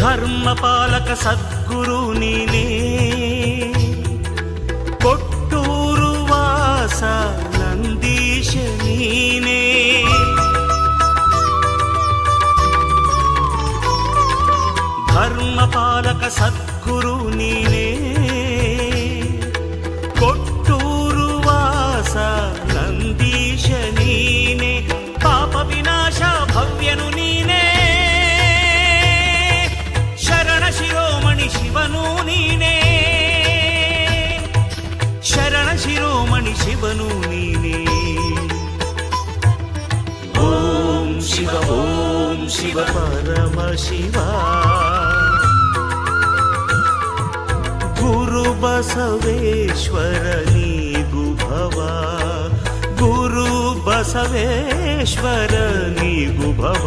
ధర్మపాలక సద్గురు నీనే. కొట్టూరు వాస నందీశ నీనే. ధర్మపాలక సద్గురు నీనే. శిరోమణి శివను నీనే. ఓం శివ ఓం శివ పరమ శివ. గురు బసవేశ్వర నీగు భవ. గురు బసవేశ్వర నీగు భవ.